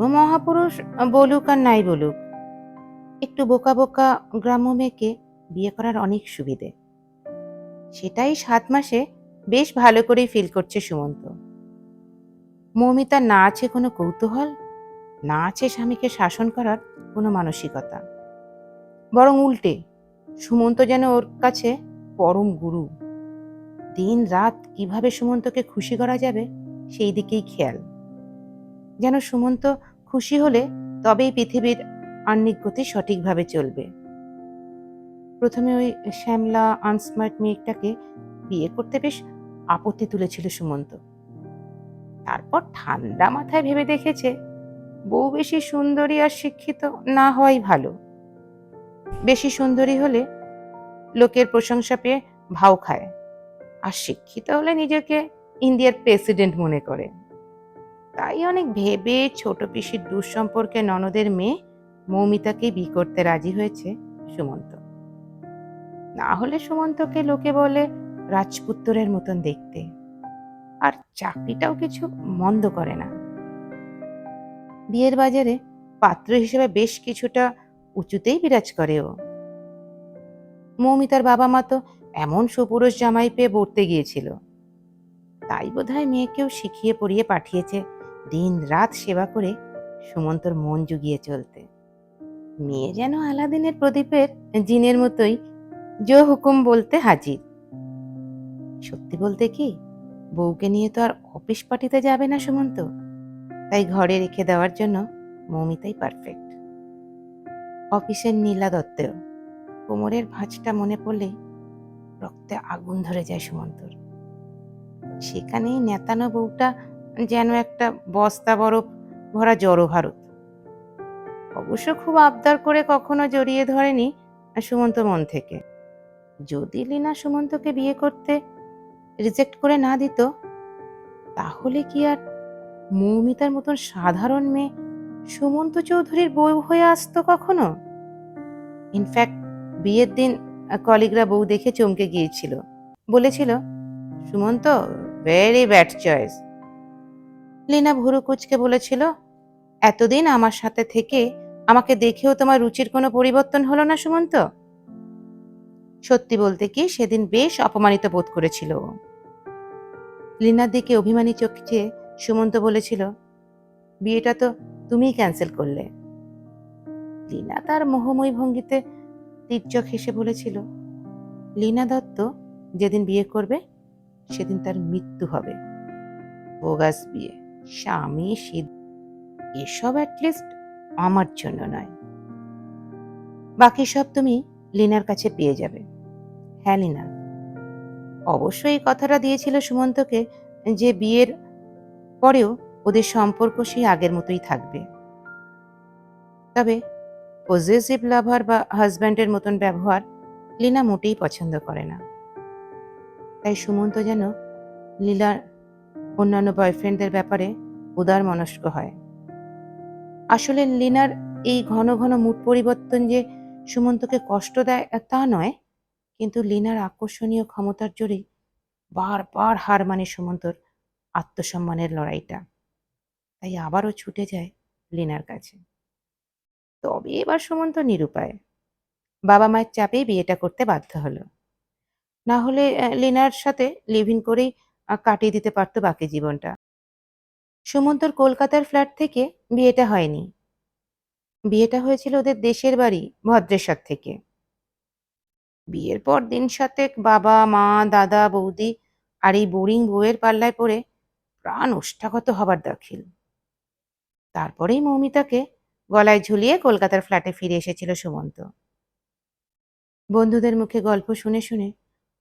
কোনো মহাপুরুষ বলুক আর নাই বলুক, একটু বোকা বোকা গ্রাম্য মেয়েকে বিয়ে করার অনেক সুবিধে। সেটাই সাত মাসে বেশ ভালো করেই ফিল করছে সুমন্ত। মৌমিতার না আছে কোনো কৌতূহল? না আছে স্বামীকে শাসন করার কোনো মানসিকতা? বরং উল্টে, সুমন্ত যেন ওর কাছে পরম গুরু। দিন রাত কীভাবে সুমন্তকে খুশি করা যাবে, সেই দিকেই খেয়াল। যেন সুমন্ত খুশি হলে তবেই পৃথিবীর আহ্নিক গতি সঠিকভাবে চলবে। প্রথমে ওই শ্যামলা আনস্মার্ট মেয়েটাকে বিয়ে করতে বেশ আপত্তি তুলেছিল সুমন্ত। তারপর ঠান্ডা মাথায় ভেবে দেখেছে, বউ বেশি সুন্দরী আর শিক্ষিত না হওয়াই ভালো। বেশি সুন্দরী হলে লোকের প্রশংসা পেয়ে ভাও খায়, আর শিক্ষিত হলে নিজেকে ইন্ডিয়ার প্রেসিডেন্ট মনে করে। তাই অনেক ভেবে ছোট পিসির দুঃসম্পর্কে ননদের মেয়ে মৌমিতাকে বি করতে রাজি হয়েছে সুমন্ত। না হলে সুমন্তকে লোকে বলে রাজপুত্তরের মতন দেখতে। আর চাকরিটাও কিছু মন্দ করে না। বিয়ের বাজারে পাত্র হিসেবে বেশ কিছুটা উঁচুতেই বিরাজ করে ও। মৌমিতার বাবা মা তো এমন সুপুরুষ জামাই পেয়ে বর্তে গিয়েছিল। তাই বোধহয় মেয়েকেও শিখিয়ে পড়িয়ে পাঠিয়েছে দিন রাত সেবা করে সুমন্তর মন জুগিয়ে চলতে। মেয়ে যেন আলাদিনের প্রদীপের জিনের মতোই জো হুকুম বলতে হাজির। সত্যি বলতে কি, বউকে নিয়ে তো আর অফিস পার্টিতে যাবে না সুমন্ত। তাই ঘরে রেখে দেওয়ার জন্য মৌমিতাই পারফেক্ট অফিসের নীলা দত্তেও কোমরের ভাঁজটা মনে পড়লে রক্তে আগুন ধরে যায় সুমন্তর। সেখানেই নেতানো বউটা যেন একটা বস্তা বরফ ভরা জড়ো ভারত। অবশ্য খুব আবদার করে কখনো জড়িয়ে ধরেনি সুমন্ত মন থেকে। যদি লীনা সুমন্তকে বিয়ে করতে রিজেক্ট করে না দিত, তাহলে কি আর মৌমিতার মতন সাধারণ মেয়ে সুমন্ত চৌধুরীর বউ হয়ে আসতো কখনো? ইনফ্যাক্ট বিয়ের দিন কলিগরা বউ দেখে চমকে গিয়েছিল। বলেছিল, Sumanta very bad choice Leena ভুরু কুচকে বলেছিল, এতদিন আমার সাথে থেকে আমাকে দেখেও তোমার রুচির কোনো পরিবর্তন হলো না সুমন্ত? সত্যি বলতে কি, সেদিন বেশ অপমানিত বোধ করেছিল। লীনার দিকে অভিমানী চোখে সুমন্ত বলেছিল, বিয়েটা তো তুমিই ক্যান্সেল করলে। লীনা তার মোহময়ী ভঙ্গিতে তীর্যক হেসে বলেছিল, লীনা দত্ত যেদিন বিয়ে করবে, সেদিন তার মৃত্যু হবে। বোগাস বিয়ে। স্বামী সিদ্ধ এসব অ্যাটলিস্ট আমার জন্য নয়। বাকি সব তুমি লিনার কাছে পেয়ে যাবে। হ্যাঁ লিনা। অবশ্যই কথাটা দিয়েছিল সুমন্তকে যে বিয়ের পরেও ওদের সম্পর্ক সেই আগের মতোই থাকবে। তবে পজিটিভ লাভার বা হাজব্যান্ডের মতন ব্যবহার লীনা মোটেই পছন্দ করে না। তাই সুমন্ত যেন লীলার অন্যান্য বয়ফ্রেন্ডদের ব্যাপারে উদার মনস্ক হয়। আসলে লীনার এই ঘন ঘন মুড পরিবর্তন যে সুমন্তকে কষ্ট দেয় তা নয়, কিন্তু লীনার আকর্ষণীয় ক্ষমতার জোরেই বারবার হার মানে সুমন্তর আত্মসম্মানের লড়াইটা। তাই আবারও ছুটে যায় লীনার কাছে। তবে এবার সুমন্ত নিরুপায়। বাবা মায়ের চাপেই বিয়েটা করতে বাধ্য হলো। না হলে লীনার সাথে লিভ ইন করেই কাটিয়ে দিতে পারতো বাকি জীবনটা। সুমন্তর কলকাতার ফ্ল্যাট থেকে বিয়েটা হয়নি। বিয়েটা হয়েছিল ওদের দেশের বাড়ি, ভদ্রেশ্বর থেকে। বিয়ের পর দিন সাতেক বাবা, মা, দাদা, বৌদি আর এই বোরিং বউয়ের পাল্লায় পড়ে প্রাণ ওষ্ঠাগত হবার দাখিল। তারপরেই মৌমিতাকে গলায় ঝুলিয়ে কলকাতার ফ্ল্যাটে ফিরে এসেছিল সুমন্ত। বন্ধুদের মুখে গল্প শুনে শুনে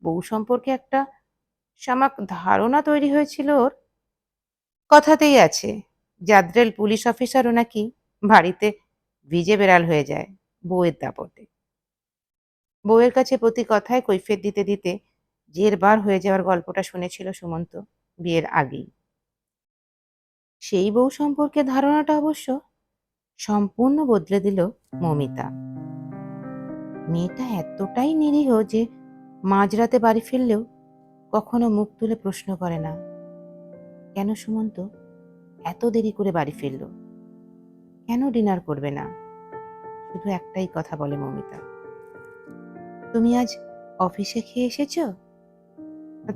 বউ সম্পর্কে একটা সামাক ধারণা তৈরি হয়েছিল ওর? কথাতেই আছে, জাদ্রেল পুলিশ অফিসারও নাকি বাড়িতে ভিজে বেড়াল হয়ে যায় বউয়ের দাপটে। বউয়ের কাছে প্রতি কথায় কৈফিয়ত দিতে দিতে জেরবার হয়ে যাওয়ার গল্পটা শুনেছিল সুমন্ত বিয়ের আগেই। সেই বউ সম্পর্কে ধারণাটা অবশ্য সম্পূর্ণ বদলে দিল মমিতা। মেয়েটা এতটাই নিরীহ যে মাঝরাতে বাড়ি ফিরলেও কখনো মুখ তুলে প্রশ্ন করে না। কেন সুমন্ত? এত দেরি করে বাড়ি ফিরল। কেন ডিনার করবে না? শুধু একটাই কথা বলে মমিতা। তুমি আজ অফিসে খেয়ে এসেছ?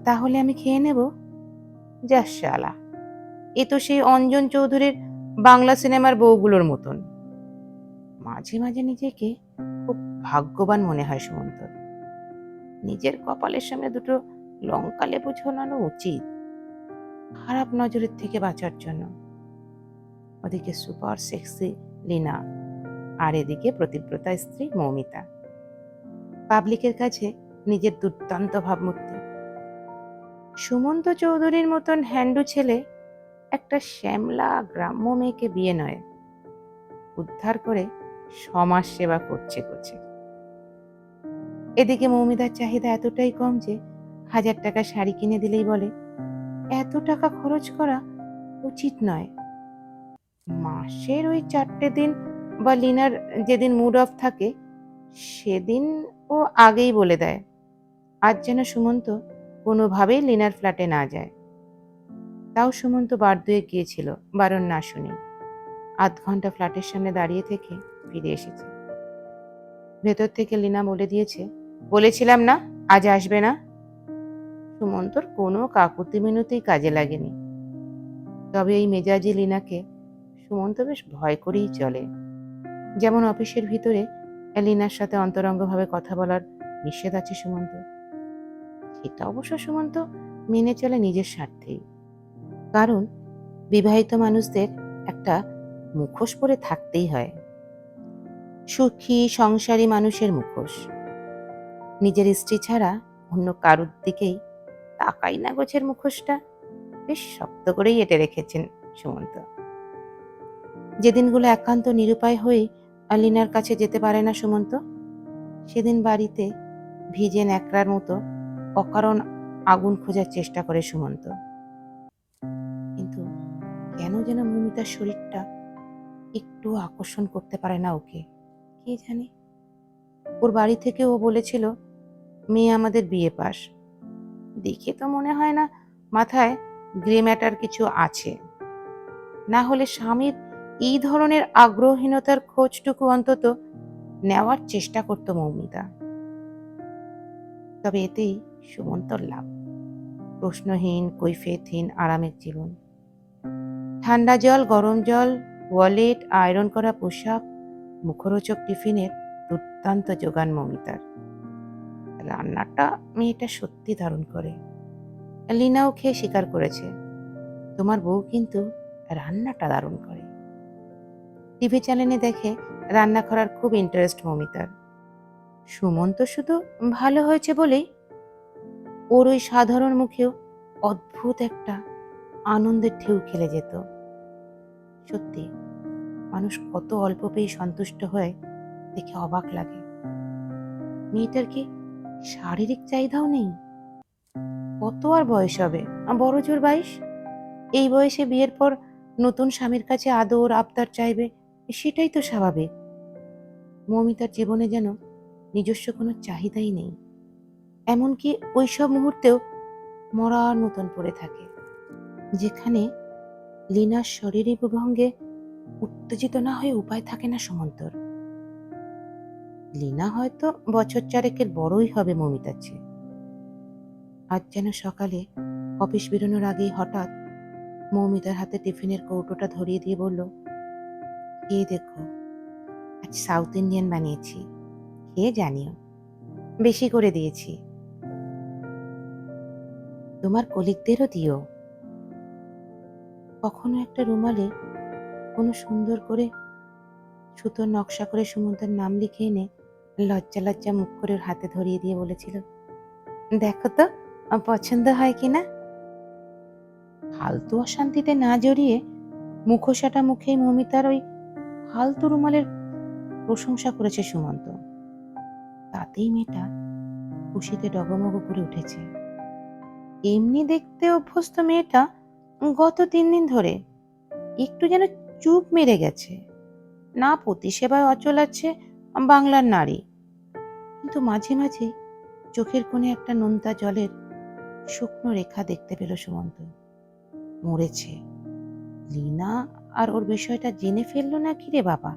তাহলে আমি খেয়ে নেব? যা শালা। এ তো সেই অঞ্জন চৌধুরীর বাংলা সিনেমার বউগুলোর মতন। মাঝে মাঝে নিজেকে খুব ভাগ্যবান মনে হয় সুমন্ত নিজের কপালের সামনে দুটো লঙ্কা লেবু ঝোলানো উচিত। খারাপ নজরের থেকে বাঁচার জন্য। ওদিকে সুপার সেক্সি লিনা আর এদিকে প্রতিব্রতা স্ত্রী মৌমিতা। পাবলিকের কাছে নিজের দুর্দান্ত ভাবমূর্তি। সুমন্ত চৌধুরীর মতন হ্যান্ডু ছেলে একটা শ্যামলা গ্রাম্য মেয়েকে বিয়ে নয়, উদ্ধার করে সমাজ সেবা করছে করছে। এদিকে মৌমিতার চাহিদা এতটাই কম যে হাজার টাকা শাড়ি কিনে দিলেই বলে, এত টাকা খরচ করা উচিত নয়। মাসের ওই চারটে দিন বা লিনার যেদিন মুড অফ থাকে, সেদিন ও আগেই বলে দেয়, আজ যেন সুমন্ত কোনোভাবেই লিনার ফ্ল্যাটে না যায়। তাও সুমন্ত বার দুয়ে গিয়েছিল, বারণ না শুনে। আধ ঘণ্টা ফ্ল্যাটের সামনে দাঁড়িয়ে থেকে ফিরে এসেছে। ভেতর থেকে লিনা বলে দিয়েছে, বলেছিলাম না, আজ আসবে না। সুমন্তর কোনো কাকুতি মিনতিই কাজে লাগেনি। তবে এই মেজাজি লিনাকে সুমন্ত বেশ ভয় করেই চলে। যেমন অফিসের ভিতরে লিনার সাথে অন্তরঙ্গভাবে কথা বলার নিষেধ আছে সুমন্ত। সেটা অবশ্য সুমন্ত মেনে চলে নিজের স্বার্থেই। কারণ বিবাহিত মানুষদের একটা মুখোশ পরে থাকতেই হয়। সুখী, সংসারী মানুষের মুখোশ। নিজের স্ত্রী ছাড়া অন্য কারুর দিকেই তাকাই না গোছের মুখোশটা। বেশ শক্ত করেই এঁটে রেখেছেন সুমন্ত। যেদিনগুলো একান্ত নিরুপায় হয়ে আলিনার কাছে যেতে পারে না সুমন্ত। সেদিন বাড়িতে ভিজে ন্যাকড়ার মতো অকারণ আগুন খোঁজার চেষ্টা করে সুমন্ত। কিন্তু কেন যেন মমিতার শরীরটা একটু আকর্ষণ করতে পারে না ওকে। কে জানে? ওর বাড়ি থেকে ও বলেছিল, মেয়ে আমাদের বিয়ে পাস। দেখে তো মনে হয় না মাথায় গ্রে ম্যাটার কিছু আছে। না হলে স্বামীর এই ধরনের আগ্রহহীনতার খোঁজটুকু অন্তত নেওয়ার চেষ্টা করত মৌমিতা। তবে এতেই সুমন্তর লাভ। প্রশ্নহীন কৈফেতহীন আরামের জীবন। ঠান্ডা জল, গরম জল, ওয়ালেট, আয়রন করা পোশাক, মুখরোচক টিফিনের দুর্দান্ত যোগান মমিতার। রান্নাটা মেয়েটা সত্যি দারুণ করে। লিনাও খেয়ে স্বীকার করেছে, তোমার বউ কিন্তু রান্নাটা দারুণ করে। টিভি চ্যানেলে দেখে রান্না করার খুব ইন্টারেস্ট মমিতার। সুমন্ত শুধু ভালো হয়েছে বলেই ওর ওই সাধারণ মুখেও অদ্ভুত একটা আনন্দের ঢেউ খেলে যেত। সত্যি, মানুষ কত অল্প পেয়ে সন্তুষ্ট হয়ে দেখে অবাক লাগে। মেয়েটার কি শারীরিক চাহিদাও নেই? কত আর বয়স হবে? বড় জোর বাইশ? এই বয়সে বিয়ের পর নতুন স্বামীর কাছে আদর, আবদার চাইবে, সেটাই তো স্বাভাবিক। মমিতার জীবনে যেন নিজস্ব কোনো চাহিদাই নেই। এমনকি ওই সব মুহূর্তেও মরার মতন পড়ে থাকে, যেখানে লিনার শরীরী ভঙ্গে উত্তেজিত না হয়ে উপায় থাকে না সমন্তর। লিনা হয়তো বছর চারেকের বড়ই হবে মমিতার চেয়ে। আজ যেন সকালে অফিস বেরোনোর আগেই হঠাৎ মৌমিতার হাতে টিফিনের কৌটোটা ধরিয়ে দিয়ে বলল খেয়ে দেখো, আজ সাউথ ইন্ডিয়ান বানিয়েছি, খেয়ে জানিও, বেশি করে দিয়েছি। তোমার কলিকদেরও দিও। কখনো একটা রুমালে কোনো সুন্দর করে সুতোর নকশা করে সুমন্তের নাম লিখে এনে লজ্জা লজ্জা মুখ করে ওর হাতে ধরিয়ে দিয়ে বলেছিল, দেখো তো, পছন্দ হয় কিনা ফালতু অশান্তিতে না জড়িয়ে মুখোশাটা মুখে মমিতার ওই ফালতু রুমালের প্রশংসা করেছে সুমন্ত। তাতেই মেয়েটা খুশিতে ডগমগ করে উঠেছে। এমনি দেখতে অভ্যস্ত মেয়েটা গত তিন দিন ধরে একটু যেন চুপ মেরে গেছে। না পতি সেবায় অচল আছে বাংলার নারী। কিন্তু মাঝে মাঝে চোখের কোণে একটা নোনতা জলের শুকনো রেখা দেখতে পেল সুমন্ত। মরেছে। লীনা আর ওর বিষয়টা জেনে ফেলল না কি রে বাবা?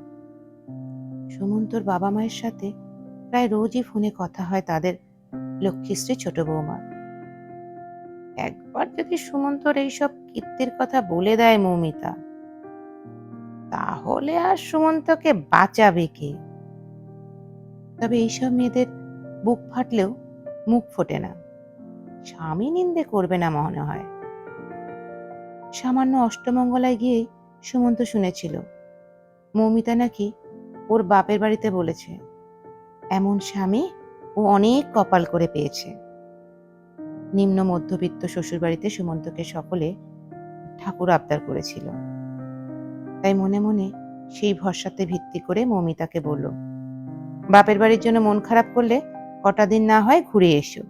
সুমন্তর বাবা মায়ের সাথে প্রায় রোজই ফোনে কথা হয় তাদের লক্ষ্মীশ্রী ছোট বৌমা। একবার যদি সুমন্তর এইসব কীর্তির কথা বলে দেয় মৌমিতা, তাহলে আর সুমন্তকে বাঁচাবে কে? তবে এইসব মেয়েদের বুক ফাটলেও মুখ ফোটে না। স্বামী নিন্দে করবে না মনে হয়। সামান্য অষ্টমঙ্গলায় গিয়ে সুমন্ত শুনেছিল। মৌমিতা নাকি ওর বাপের বাড়িতে বলেছে, এমন স্বামী ও অনেক কপাল করে পেয়েছে। নিম্ন মধ্যবিত্ত শ্বশুর বাড়িতে সুমন্তকে সকলে ঠাকুর আবদার করেছিল। তাই মনে মনে সেই ভরসাতে ভিত্তি করে মৌমিতাকে বলল বাপের বাড়ির জন্য মন খারাপ করলে কটা দিন না হয় ঘুরে এসো।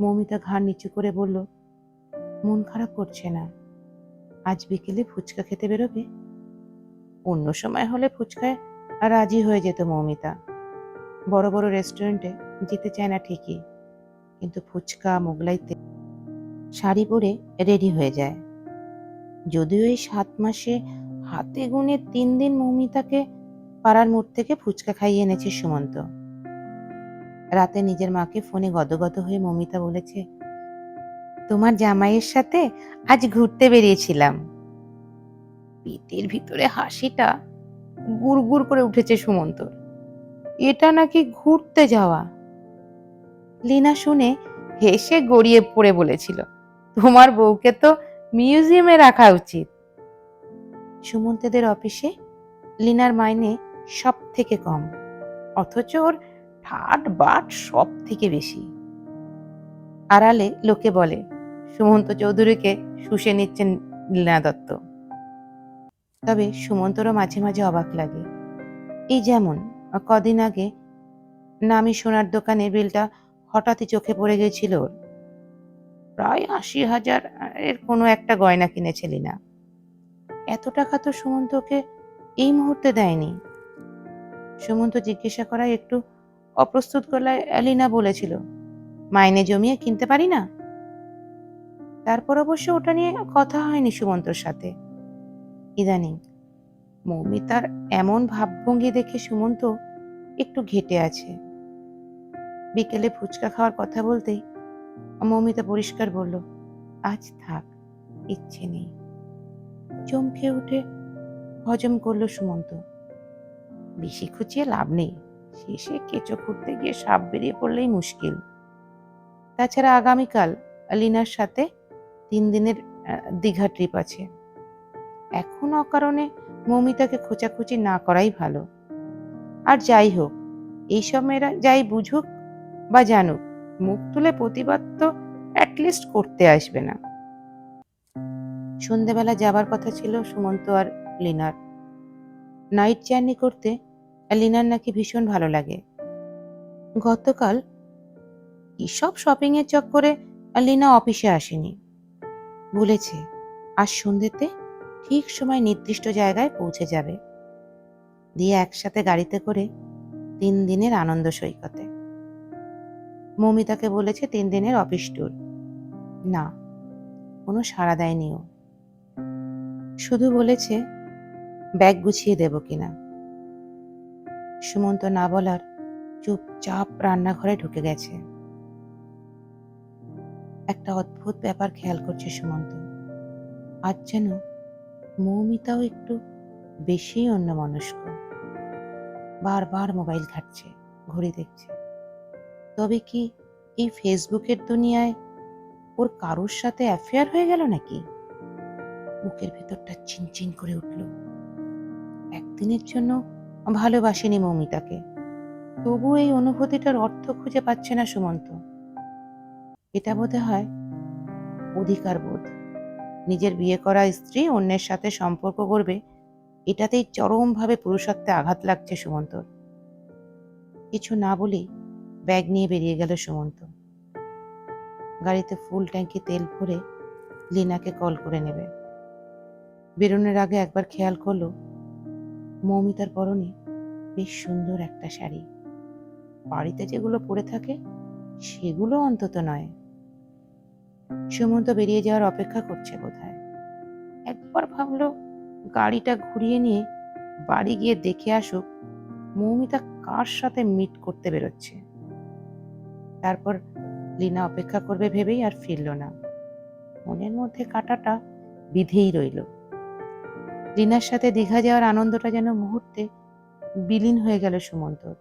মৌমিতা ঘাড় নিচু করে বলল, মন খারাপ করছে না। আজ বিকেলে ফুচকা খেতে বেরোবে? অন্য সময় হলে ফুচকায় রাজি হয়ে যেত মৌমিতা। বড় বড় রেস্টুরেন্টে যেতে চায় না ঠিকই, কিন্তু ফুচকা মোগলাইতে শাড়ি পরে রেডি হয়ে যায়। যদিও এই সাত মাসে হাতে গুনে তিন দিন মৌমিতাকে পাড়ার মোড় থেকে ফুচকা খাইয়ে এনেছে সুমন্ত। রাতে নিজের মাকে ফোনে গদগদ হয়ে মমিতা বলেছে, তোমার জামাইয়ের সাথে আজ ঘুরতে বেরিয়েছিলাম। পেটের ভিতরে হাসিটা গুড় করে উঠেছে সুমন্তর এটা নাকি ঘুরতে যাওয়া? লিনা শুনে হেসে গড়িয়ে পড়ে বলেছিল, তোমার বউকে তো মিউজিয়ামে রাখা উচিত। সুমন্তদের অফিসে লিনার মাইনে সব থেকে কম, অথচ ওর ঠাট বাট সব থেকে বেশি। আড়ালে লোকে বলে, সুমন্ত চৌধুরীকে শুষে নিচ্ছেন লীনা দত্ত। তবে সুমন্তরও মাঝে মাঝে অবাক লাগে। এই যেমন, কদিন আগে নামি সোনার দোকানের বিলটা হঠাৎই চোখে পড়ে গেছিল ওর। প্রায় আশি হাজার এর কোনো একটা গয়না কিনেছিলি না এত টাকা তো সুমন্তকে এই মুহূর্তে দেয়নি। সুমন্ত জিজ্ঞাসা করায় একটু অপ্রস্তুত গলায় অ্যালিনা বলেছিল, মাইনে জমিয়ে কিনতে পারি না? তারপর অবশ্য ওটা নিয়ে কথা হয়নি সুমন্তর সাথে। ইদানিং মৌমিতার এমন ভাবভঙ্গি দেখে সুমন্ত একটু ঘেটে আছে। বিকেলে ফুচকা খাওয়ার কথা বলতেই মৌমিতা পরিষ্কার বলল, আজ থাক, ইচ্ছে নেই। চমকে উঠে হজম করল সুমন্ত। বেশি খুঁচিয়ে লাভ নেই। শেষে কেঁচো খুঁড়তে গিয়ে সাপ বেরিয়ে পড়লেই মুশকিল। তাছাড়া আগামীকাল লিনার সাথে তিন দিনের দীঘা ট্রিপ আছে। এখন অকারণে মৌমিতাকে খোঁচাখুচি না করাই ভালো। আর যাই হোক, এইসব মেয়েরা যাই বুঝুক বা জানুক, মুখ তুলে প্রতিবাদ তো অ্যাটলিস্ট করতে আসবে না। সন্ধেবেলা যাবার কথা ছিল সুমন্ত আর লিনার। নাইট জার্নি করতে লিনার নাকি ভীষণ ভালো লাগে। গতকাল সব শপিং এর চক্করে লিনা অফিসে আসেনি। বলেছে, আজ সন্ধ্যেতে ঠিক সময় নির্দিষ্ট জায়গায় পৌঁছে যাবে। দিয়ে একসাথে গাড়িতে করে তিন দিনের আনন্দ সৈকতে। মমিতাকে বলেছে, তিন দিনের অফিস ট্যুর না, কোনো সাড়া দেয়নি ও। শুধু বলেছে ব্যাগ গুছিয়ে দেব কিনা? সুমন্ত না বলার চুপচাপ রান্নাঘরে ঢুকে গেছে। একটা অদ্ভুত ব্যাপার খেয়াল করছে সুমন্ত। আজ যেন মৌমিতাও একটু বেশি অন্যমনস্ক। বারবার মোবাইল ঘাটছে, ঘড়ি দেখছে। তবে কি এই ফেসবুকের দুনিয়ায় ওর কারোর সাথে অ্যাফেয়ার হয়ে গেল নাকি? বুকের ভেতরটা চিনচিন করে উঠল। একদিনের জন্য ভালোবাসেনি মৌমিতাকে। তবু এই অনুভূতিটার অর্থ খুঁজে পাচ্ছে না সুমন্ত। এটা বোধ হয় অধিকার বোধ। নিজের বিয়ে করা স্ত্রী অন্যের সাথে সম্পর্ক করবে এটাতেই চরমভাবে পুরুষত্বে আঘাত লাগছে সুমন্তর কিছু না বলেই ব্যাগ নিয়ে বেরিয়ে গেল সুমন্ত। গাড়িতে ফুল ট্যাঙ্কি তেল ভরে লিনাকে কল করে নেবে। বেরোনোর আগে একবার খেয়াল করল মৌমিতার পরনে বেশ সুন্দর একটা শাড়ি। বাড়িতে যেগুলো পরে থাকে, সেগুলো অন্তত নয়। সুমন্ত বেরিয়ে যাওয়ার অপেক্ষা করছে বোধহয় একবার ভাবলো গাড়িটা ঘুরিয়ে নিয়ে বাড়ি গিয়ে দেখে আসুক মৌমিতা কার সাথে মিট করতে বেরোচ্ছে। তারপর লিনা অপেক্ষা করবে ভেবেই আর ফিরল না। মনের মধ্যে কাটাটা বিধেই রইল। লিনার সাথে দীঘা যাওয়ার আনন্দটা যেন মুহূর্তে বিলীন হয়ে গেল সুমন্তর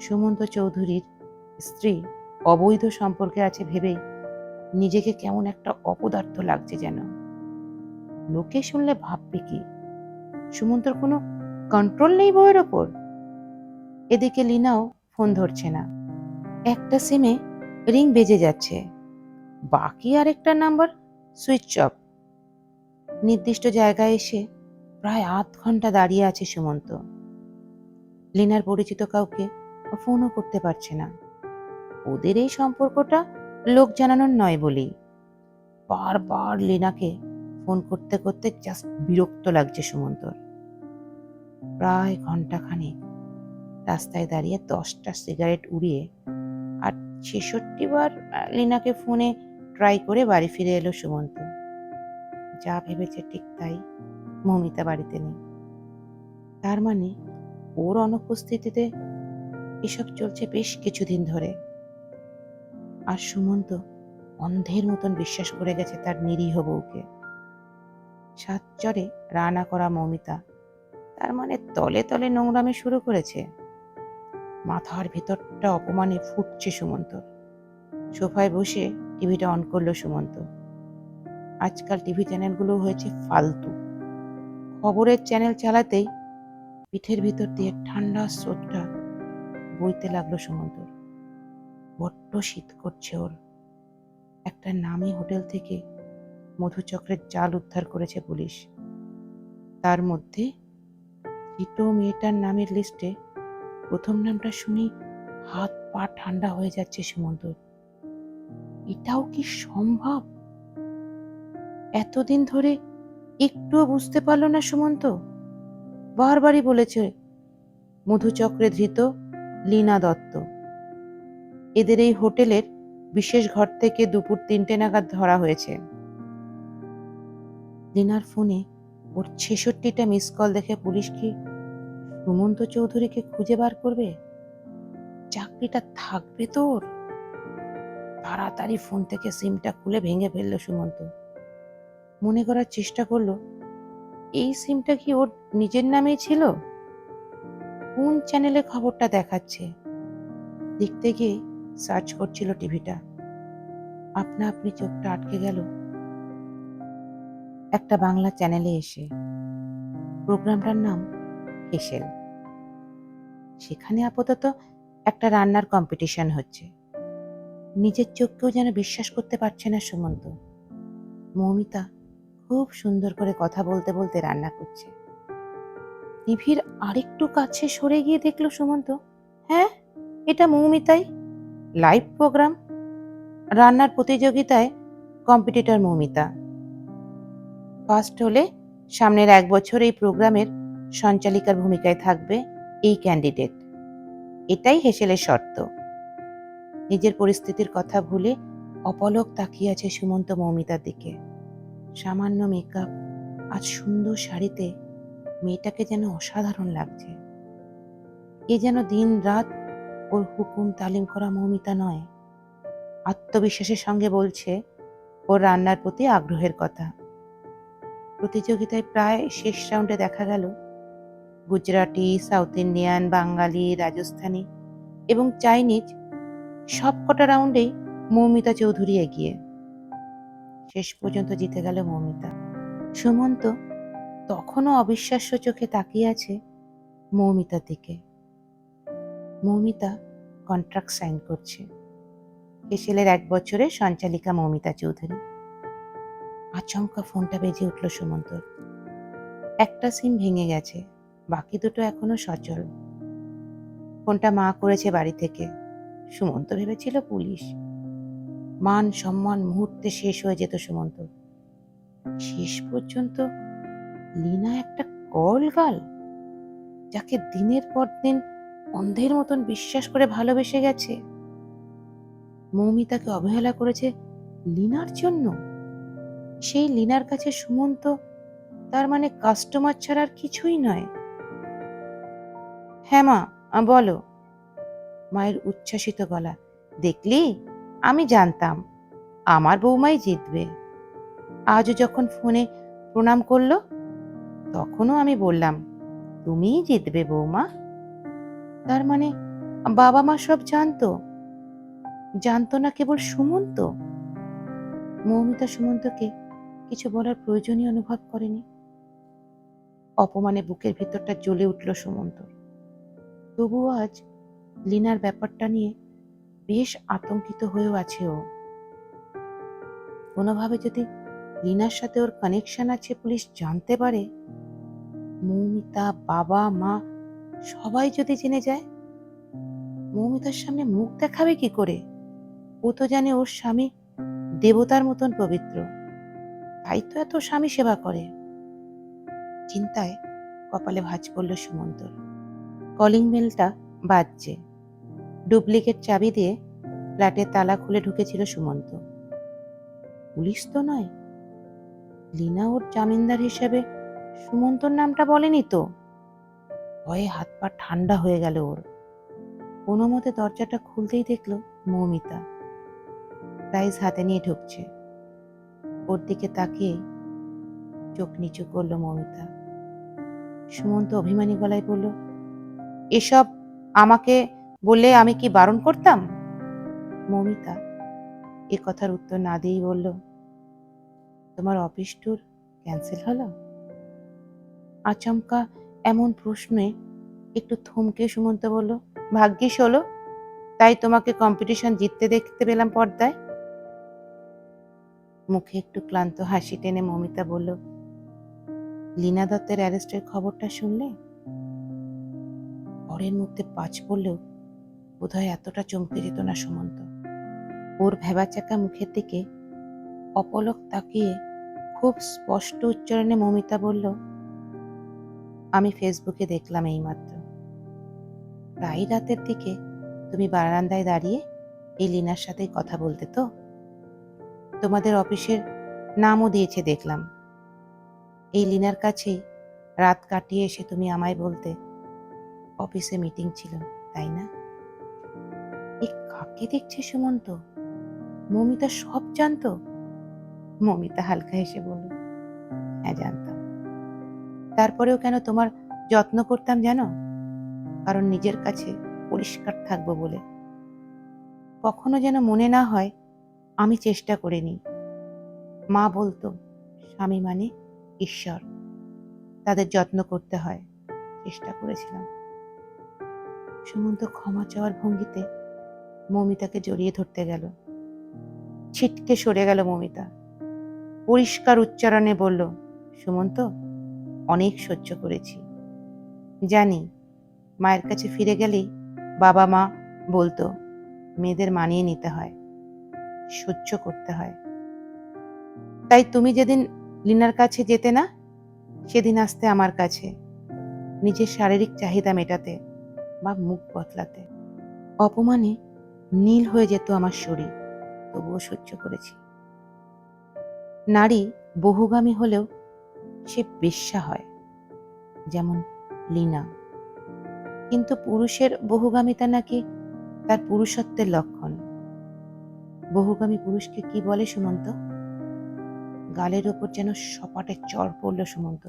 সুমন্ত চৌধুরীর স্ত্রী অবৈধ সম্পর্কে আছে ভেবেই নিজেকে কেমন একটা অপদার্থ লাগছে যেন। লোকে শুনলে ভাববে কি? সুমন্তর কোনো কন্ট্রোল নেই বউয়ের ওপর। এদিকে লিনাও ফোন ধরছে না। একটা সিমে রিং বেজে যাচ্ছে। বাকি আরেকটা নাম্বার সুইচ অফ নির্দিষ্ট জায়গায় এসে প্রায় আধ ঘণ্টা দাঁড়িয়ে আছে সুমন্ত। লিনার পরিচিত কাউকে ফোনও করতে পারছে না। ওদের এই সম্পর্কটা লোক জানানোর নয় বলেই। বারবার লিনাকে ফোন করতে করতে জাস্ট বিরক্ত লাগছে সুমন্তর। প্রায় ঘন্টাখানেক রাস্তায় দাঁড়িয়ে দশটা সিগারেট উড়িয়ে আর ছেষট্টি বার লিনাকে ফোনে ট্রাই করে বাড়ি ফিরে এলো সুমন্ত। যা ভেবেছে ঠিক তাই মমিতা বাড়িতে নেই। তার মানে ওর অনুপস্থিতিতে এসব চলছে বেশ কিছুদিন ধরে। আর সুমন্ত অন্ধের মতন বিশ্বাস করে গেছে তার নিরীহ বউকে। সাতচরে রান্না করা মমিতা তার মানে তলে তলে নোংরামে শুরু করেছে। মাথার ভেতরটা অপমানে ফুটছে সুমন্ত সোফায় বসে টিভিটা অন করল সুমন্ত। আজকাল টিভি চ্যানেলগুলো হয়েছে ফালতু। খবরের চ্যানেল চালাতেই পিঠের ভিতর দিয়ে ঠান্ডা স্রোতটা বইতে লাগল সুমন্তর বড্ড শীত করছে ওর। একটা নামি হোটেল থেকে মধুচক্রের জাল উদ্ধার করেছে পুলিশ। তার মধ্যে ধৃত মেয়েটার নামের লিস্টে প্রথম নামটা শুনি হাত পা ঠান্ডা হয়ে যাচ্ছে সমুদ্র। এটাও কি সম্ভব? এতদিন ধরে একটুও বুঝতে পারল না সুমন্ত। বারবারই বলেছে, মধুচক্রে ধৃত লীনা দত্ত। এদের এই হোটেলের বিশেষ ঘর থেকে দুপুর তিনটে নাগাদ ধরা হয়েছে। লীনার ফোনে ওর ছেষট্টিটা মিস কল দেখে পুলিশ কি সুমন্ত চৌধুরীকে খুঁজে বার করবে? চাকরিটা থাকবে তোর? তাড়াতাড়ি ফোন থেকে সিমটা খুলে ভেঙে ফেলল সুমন্ত। মনে করার চেষ্টা করল, এই সিমটা কি ওর নিজের নামেই ছিল? কোন চ্যানেলে খবরটা দেখাচ্ছে? দেখতে গিয়ে সার্চ করছিল টিভিটা। আপনা আপনি চোখটা আটকে গেল। একটা বাংলা চ্যানেলে এসে। প্রোগ্রামটার নাম হেসেল। সেখানে আপাতত একটা রান্নার কম্পিটিশন হচ্ছে। নিজের চোখকেও যেন বিশ্বাস করতে পারছে না সুমন্ত। মৌমিতা খুব সুন্দর করে কথা বলতে বলতে রান্না করছে। টিভির আরেকটু কাছে সরে গিয়ে দেখল সুমন্ত। হ্যাঁ এটা মৌমিতাই লাইভ প্রোগ্রাম রান্নার প্রতিযোগিতায় কম্পিটিটর মৌমিতা। ফার্স্ট হলে সামনের এক বছর এই প্রোগ্রামের সঞ্চালিকার ভূমিকায় থাকবে এই ক্যান্ডিডেট এটাই হেসেলের শর্ত। নিজের পরিস্থিতির কথা ভুলে অপলক তাকিয়ে আছে সুমন্ত মৌমিতার দিকে। সামান্য মেকআপ আজ সুন্দর শাড়িতে মেয়েটাকে যেন অসাধারণ লাগছে। এ যেন দিন রাত ওর হুকুম তালিম করা মৌমিতা নয়। আত্মবিশ্বাসের সঙ্গে বলছে, ওর রান্নার প্রতি আগ্রহের কথা। প্রতিযোগিতায় প্রায় শেষ রাউন্ডে দেখা গেল, গুজরাটি সাউথ ইন্ডিয়ান বাঙালি, রাজস্থানী এবং চাইনিজ সবকটা রাউন্ডেই মৌমিতা চৌধুরী এগিয়ে। শেষ পর্যন্ত জিতে গেল মৌমিতা। সুমন্ত তখনও অবিশ্বাস্য চোখে তাকিয়ে আছে মৌমিতার দিকে। মৌমিতা কন্ট্রাক্ট সাইন করছে। এসেলের এক বছরে সঞ্চালিকা মৌমিতা চৌধুরী। আচমকা ফোনটা বেজে উঠল সুমন্তর। একটা সিম ভেঙে গেছে বাকি দুটো এখনও সচল। ফোনটা মা করেছে বাড়ি থেকে। সুমন্ত ভেবেছিল পুলিশ। মান সম্মান মুহূর্তে শেষ হয়ে যেত সুমন্ত। শেষ পর্যন্ত লীনা একটা কল গাল, যাকে দিনের পর দিন অন্ধের মতন বিশ্বাস করে ভালোবেসে গেছে। মৌমিতাকে অবহেলা করেছে লিনার জন্য। সেই লিনার কাছে সুমন্ত তার মানে কাস্টমার ছাড়া আর কিছুই নয়। হ্যাঁ মা বলো। মায়ের উচ্ছ্বাসিত গলা। দেখলি? আমি জানতাম আমার বৌমাই জিতবে। আজও যখন ফোনে প্রণাম করল, তখনও আমি বললাম, তুমিই জিতবে বৌমা। তার মানে বাবা মা সব জানতো। জানতো না কেবল সুমন্ত। মৌমিতা সুমন্তকে কিছু বলার প্রয়োজনই অনুভব করেনি। অপমানে বুকের ভিতরটা জ্বলে উঠল সুমন্তর। তবুও আজ লিনার ব্যাপারটা নিয়ে বেশ আতঙ্কিত হয়েও আছে ও। কোনোভাবে যদি লিনার সাথে ওর কানেকশন আছে পুলিশ জানতে পারে, মৌমিতা, বাবা, মা, সবাই যদি জেনে যায়, মৌমিতার সামনে মুখ দেখাবে কি করে? ও তো জানে ওর স্বামী দেবতার মতন পবিত্র। তাই তো এত স্বামী সেবা করে। চিন্তায় কপালে ভাঁজ পড়ল সুমন্তর। কলিং বেলটা বাজছে। ডুপ্লিকেট চাবি দিয়ে ফ্ল্যাটের তালা খুলে ঢুকেছিল সুমন্ত। পুলিশ তো নয়। লিনা ওর জামিনদার হিসেবে সুমন্তর নামটা বলেনি তো? ভয়ে হাত পা ঠান্ডা হয়ে গেল ওর। কোনো মতে দরজাটা খুলতেই দেখল মৌমিতা। প্রাইজ হাতে নিয়ে ঢুকছে। ওর দিকে তাকিয়ে চোখ নিচু করল মৌমিতা। সুমন্ত অভিমানী গলায় বলল, এসব আমাকে বললে, আমি কি বারণ করতাম? মমিতা এ কথার উত্তর না দিয়েই বলল, তোমার অফিস ট্যুর ক্যান্সেল হলো আচমকা এমন প্রশ্নে একটু থমকে সুমন্ত বলল, ভাগ্যিস হলো, তাই তোমাকে কম্পিটিশন জিততে দেখতে পেলাম পর্দায়? মুখে একটু ক্লান্ত হাসি টেনে মমিতা বলল, লীনা দত্তের অ্যারেস্টের খবরটা শুনলে? পরের মুহূর্তে পাঁচ পড়লেও বোধহয় এতটা চমকে যেত না সুমন্ত। ওর ভেবাচাকা মুখের দিকে অপলক তাকিয়ে খুব স্পষ্ট উচ্চারণে মমিতা বলল, আমি ফেসবুকে দেখলাম এইমাত্র। প্রায় রাতের দিকে তুমি বারান্দায় দাঁড়িয়ে এই লিনার সাথে কথা বলতে তো? তোমাদের অফিসের নামও দিয়েছে দেখলাম। এই লিনার কাছেই রাত কাটিয়ে এসে তুমি আমায় বলতে অফিসে মিটিং ছিল, তাই না? কাকে দেখছে সুমন্ত? মমিতা সব জানতো? মমিতা হালকা হেসে বলল হ্যাঁ জানতাম। তারপরেও কেন তোমার যত্ন করতাম জানো? কারণ নিজের কাছে পরিষ্কার থাকব বলে। কখনো যেন মনে না হয় আমি চেষ্টা করিনি। মা বলতো, স্বামী মানে ঈশ্বর। তাদের যত্ন করতে হয়। চেষ্টা করেছিলাম। সুমন্ত ক্ষমা চাওয়ার ভঙ্গিতে মমিতাকে জড়িয়ে ধরতে গেল। ছিটকে সরে গেল মমিতা। পরিষ্কার উচ্চারণে বলল, সুমন্ত, অনেক সহ্য করেছি। জানি, মায়ের কাছে ফিরে গেলেই বাবা মা বলতো, মেয়েদের মানিয়ে নিতে হয়, সহ্য করতে হয়। তাই তুমি যেদিন লিনার কাছে যেতে না, সেদিন আসতে আমার কাছে, নিজের শারীরিক চাহিদা মেটাতে বা মুখ বদলাতে। অপমানে নীল হয়ে যেত আমার শরীর, তবুও সহ্য করেছি। নারী বহুগামী হলেও সে বেশ্যা হয়, যেমন লীনা। কিন্তু পুরুষের বহুগামিতা নাকি তার পুরুষত্বের লক্ষণ। বহুগামী পুরুষকে কি বলে সুমন্ত? গালের ওপর যেন সপাটে চর পড়ল সুমন্ত।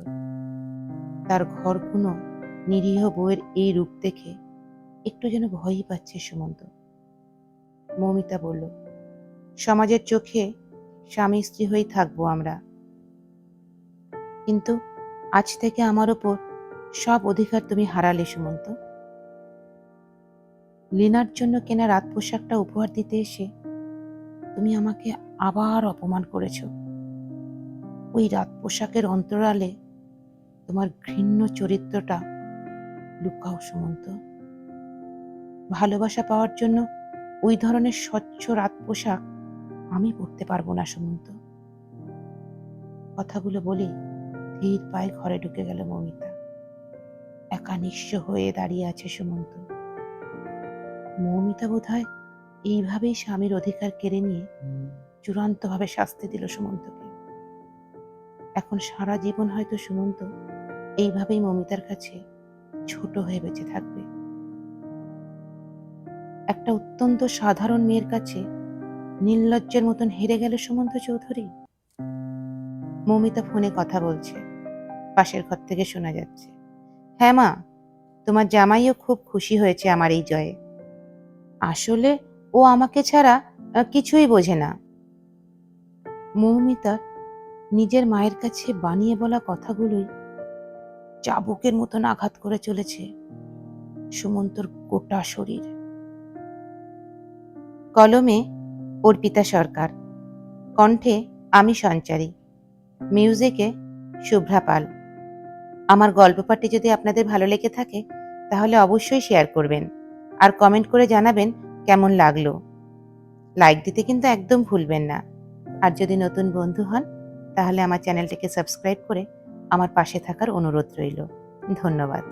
তার ঘরকুনো নিরীহ বউয়ের এই রূপ দেখে একটু যেন ভয়ই পাচ্ছে সুমন্ত। মৌমিতা বলল, সমাজের চোখে স্বামী স্ত্রী হয়েই থাকব আমরা। কিন্তু আজ থেকে আমার ওপর সব অধিকার তুমি হারালে সুমন্ত। লিনার জন্য কেনা রাত পোশাকটা উপহার দিতে এসে তুমি আমাকে আবার অপমান করেছ। ওই রাত পোশাকের অন্তরালে তোমার ঘৃণ্য চরিত্রটা লুকাও সুমন্ত। ভালোবাসা পাওয়ার জন্য ওই ধরনের স্বচ্ছ রাত পোশাক আমি পরতে পারব না সুমন্ত। কথাগুলো বলেই ধীর পায়ে ঘরে ঢুকে গেল মমিতা। একা নিঃস্ব হয়ে দাঁড়িয়ে আছে সুমন্ত। মৌমিতা বোধ হয় এইভাবেই স্বামীর অধিকার কেড়ে নিয়ে চূড়ান্তভাবে শাস্তি দিল সুমন্তকে। এখন সারা জীবন হয়তো সুমন্ত এইভাবেই মমিতার কাছে ছোট হয়ে বেঁচে থাকবে। একটা অত্যন্ত সাধারণ মেয়ের কাছে নির্লজ্জের মতন হেরে গেল সুমন্ত চৌধুরী। মমিতা ফোনে কথা বলছে। পাশের ঘর থেকে শোনা যাচ্ছে। হ্যাঁ মা, তোমার জামাইও খুব খুশি হয়েছে আমার এই জয়ে। আসলে ও আমাকে ছাড়া কিছুই বোঝে না। মৌমিতার নিজের মায়ের কাছে বানিয়ে বলা কথাগুলোই চাবুকের মতন আঘাত করে চলেছে। সুমন্তর গোটা শরীর। কলমে অর্পিতা সরকার। কণ্ঠে আমি সঞ্চারী। মিউজিকে শুভ্রা পাল। আমার গল্প পাঠটি যদি আপনাদের ভালো লেগে থাকে, তাহলে অবশ্যই শেয়ার করবেন আর কমেন্ট করে জানাবেন কেমন লাগল। লাইক দিতে কিন্তু একদম ভুলবেন না। আর যদি নতুন বন্ধু হন, তাহলে আমার চ্যানেলটিকে সাবস্ক্রাইব করে আমার পাশে থাকার অনুরোধ রইল। ধন্যবাদ।